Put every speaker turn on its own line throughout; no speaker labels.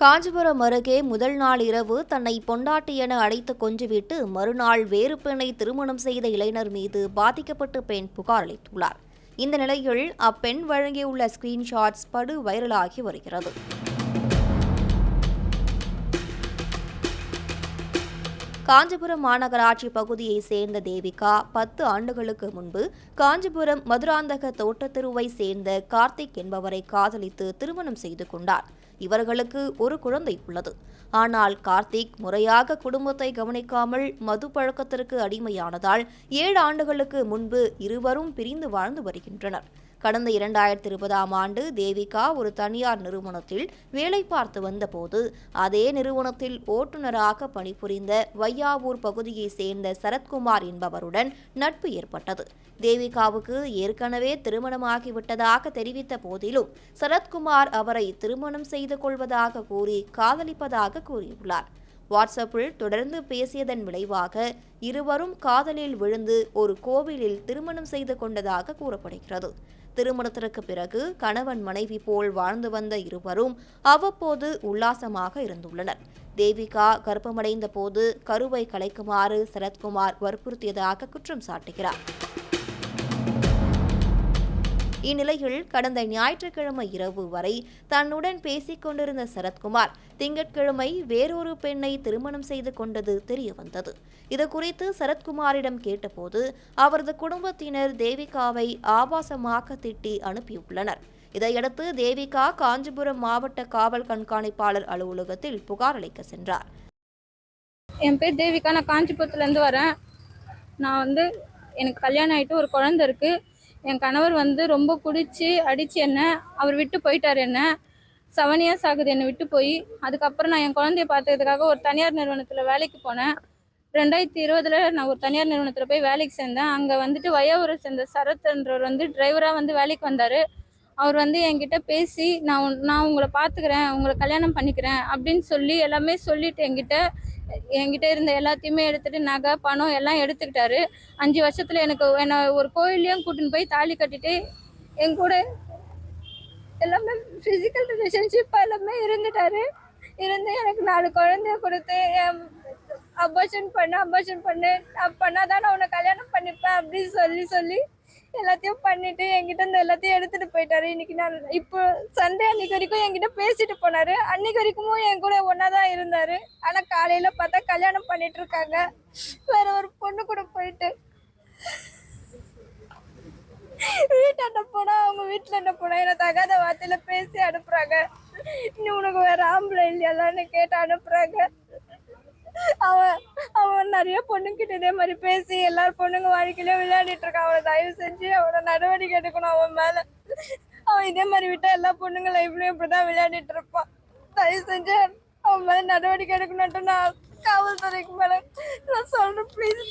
காஞ்சிபுரம் அருகே முதல் நாள் இரவு தன்னை பொண்டாட்டி என அழைத்து கொஞ்சிவிட்டு மறுநாள் வேறு பெண்ணை திருமணம் செய்த இளைஞர் மீது பாதிக்கப்பட்ட பெண் புகார் அளித்துள்ளார் இந்த நிலையில் அப்பெண் வழங்கியுள்ள ஸ்கிரீன்ஷாட்ஸ் படு வைரலாகி வருகிறது. காஞ்சிபுரம் மாநகராட்சி பகுதியை சேர்ந்த தேவிகா பத்து ஆண்டுகளுக்கு முன்பு காஞ்சிபுரம் மதுராந்தக தோட்டத்தெருவை சேர்ந்த கார்த்திக் என்பவரை காதலித்து திருமணம் செய்து கொண்டார். இவர்களுக்கு ஒரு குழந்தை உள்ளது. ஆனால் கார்த்திக் முறையாக குடும்பத்தை கவனிக்காமல் மது பழக்கத்திற்கு அடிமையானதால் ஏழு ஆண்டுகளுக்கு முன்பு இருவரும் பிரிந்து வாழ்ந்து வருகின்றனர். கடந்த இரண்டாயிரத்தி இருபதாம் ஆண்டு தேவிகா ஒரு தனியார் நிறுவனத்தில் வேலை பார்த்து வந்தபோது அதே நிறுவனத்தில் ஓட்டுநராக பணிபுரிந்த வையாவூர் பகுதியைச் சேர்ந்த சரத்குமார் என்பவருடன் நட்பு ஏற்பட்டது. தேவிகாவுக்கு ஏற்கனவே திருமணமாகிவிட்டதாக தெரிவித்த போதிலும் சரத்குமார் அவரை திருமணம் செய்து கொள்வதாக கூறி காதலிப்பதாக கூறியுள்ளார். வாட்ஸ்அப்பில் தொடர்ந்து பேசியதன் விளைவாக இருவரும் காதலில் விழுந்து ஒரு கோவிலில் திருமணம் செய்து கொண்டதாக கூறப்படுகிறது. திருமணத்திற்கு பிறகு கணவன் மனைவி போல் வாழ்ந்து வந்த இருவரும் அவ்வப்போது உல்லாசமாக இருந்துள்ளனர். தேவிகா கர்ப்பமடைந்த போது கருவை கலைக்குமாறு சரத்குமார் வற்புறுத்தியதாக குற்றம் சாட்டுகிறார். இந்நிலையில் கடந்த ஞாயிற்றுக்கிழமை இரவு வரை தன்னுடன் பேசிக் கொண்டிருந்த சரத்குமார் திங்கட்கிழமை வேறொரு பெண்ணை திருமணம் செய்து கொண்டது தெரியவந்தது. இது குறித்து சரத்குமாரிடம் கேட்டபோது அவரது குடும்பத்தினர் தேவிகாவை ஆபாசமாக திட்டி அனுப்பியுள்ளனர். இதையடுத்து தேவிகா காஞ்சிபுரம் மாவட்ட காவல் கண்காணிப்பாளர் அலுவலகத்தில் புகார் அளிக்க சென்றார்.
என் பேர் தேவிகா. நான் காஞ்சிபுரத்துலேருந்து வரேன். நான் வந்து எனக்கு கல்யாணம் ஆகிட்டு ஒரு குழந்தை இருக்குது என் கணவர் வந்து ரொம்ப குடிச்சு அடித்து என்ன அவர் விட்டு போயிட்டார் என்ன. செவன் இயர்ஸ் ஆகுது என்னை விட்டு போய். அதுக்கப்புறம் நான் என் குழந்தைய பார்த்ததுக்காக ஒரு தனியார் நிறுவனத்தில் வேலைக்கு போனேன். ரெண்டாயிரத்தி இருபதுல நான் ஒரு தனியார் நிறுவனத்தில் போய் வேலைக்கு சேர்ந்தேன். அங்கே வந்துட்டு வயோவரை சேர்ந்த சரத்ன்றவர் வந்து டிரைவராக வந்து வேலைக்கு வந்தார். அவர் வந்து என்கிட்ட பேசி நான் உன்- நான் உங்களை பார்த்துக்கிறேன் உங்களை கல்யாணம் பண்ணிக்கிறேன் அப்படின்னு சொல்லி எல்லாமே சொல்லிட்டு என்கிட்ட என்கிட்ட இருந்த எல்லாத்தையுமே எடுத்துட்டு நகை பணம் எல்லாம் எடுத்துக்கிட்டாரு. அஞ்சு வருஷத்துல எனக்கு என்னை ஒரு கோயிலையும் கூட்டின்னு போய் தாலி கட்டிட்டு என் கூட எல்லாமே ஃபிசிக்கல் ரிலேஷன்ஷிப் எல்லாமே இருந்துட்டாரு. இருந்து எனக்கு நாலு குழந்தைய கொடுத்து அபார்ஷன் பண்ண அபார்ஷன் பண்ணு பண்ணாதான் நான் உன்னை கல்யாணம் பண்ணிப்பேன் அப்படின்னு சொல்லி சொல்லி எல்லாத்தையும் பண்ணிட்டு என்கிட்ட இந்த எல்லாத்தையும் எடுத்துட்டு போயிட்டாரு. இன்னைக்கு நான் இப்போ சண்டே அன்னைக்கு வரைக்கும் என்கிட்ட பேசிட்டு போனாரு. அன்னைக்கு வரைக்கும் என் கூட ஒன்னா தான் இருந்தாரு. ஆனா காலையில பார்த்தா கல்யாணம் பண்ணிட்டு இருக்காங்க. வேற ஒரு பொண்ணு கூட போயிட்டு. வீட்டாண்ட போனா அவங்க வீட்டுல என்ன போனா என்ன தகாத வார்த்தையில பேசி அனுப்புறாங்க. நீ உனக்கு வேற ஆம்பளை இல்லையாலான்னு கேட்டு அனுப்புறாங்க. அவன் அவன் நிறைய பொண்ணுங்கிட்ட இதே மாதிரி பேசி எல்லார் பொண்ணுங்க வாழ்க்கையிலயும் விளையாடிட்டு இருக்கான் அவனை தயவு செஞ்சு அவனை நடவடிக்கை எடுக்கணும் அவன் மேல. அவன் இதே மாதிரி விட்டா எல்லா பொண்ணுங்க லைஃப்லயும் இப்படிதான் விளையாடிட்டு இருப்பான். தயவு செஞ்சு அவன் மேல நடவடிக்கை எடுக்கணும்ட்டு நான் காவல்துறைக்கு மேல நான் சொல்றேன் ப்ளீஸ்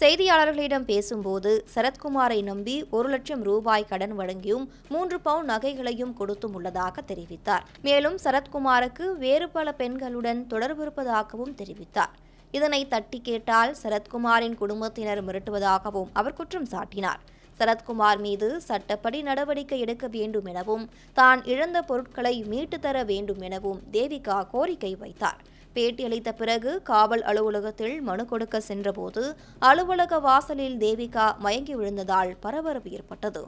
செய்தியாளர்களிடம் பேசும்போது சரத்குமாரை நம்பி ஒரு லட்சம் ரூபாய் கடன் வழங்கியும் மூன்று பவுன் நகைகளையும் கொடுத்தும் உள்ளதாக தெரிவித்தார். மேலும் சரத்குமாருக்கு வேறு பல பெண்களுடன் தொடர்பு இருப்பதாகவும் தெரிவித்தார். இதனை தட்டி கேட்டால் சரத்குமாரின் குடும்பத்தினர் மிரட்டுவதாகவும் அவர் குற்றம் சாட்டினார். சரத்குமார் மீது சட்டப்படி நடவடிக்கை எடுக்க வேண்டும் எனவும் தான் இழந்த பொருட்களை மீட்டு தர வேண்டும் எனவும் தேவிகா கோரிக்கை வைத்தார். பேட்டியளித்த பிறகு காவல் அலுவலகத்தில் மனு கொடுக்க சென்றபோது அலுவலக வாசலில் தேவிகா மயங்கி விழுந்ததால் பரபரப்பு ஏற்பட்டது.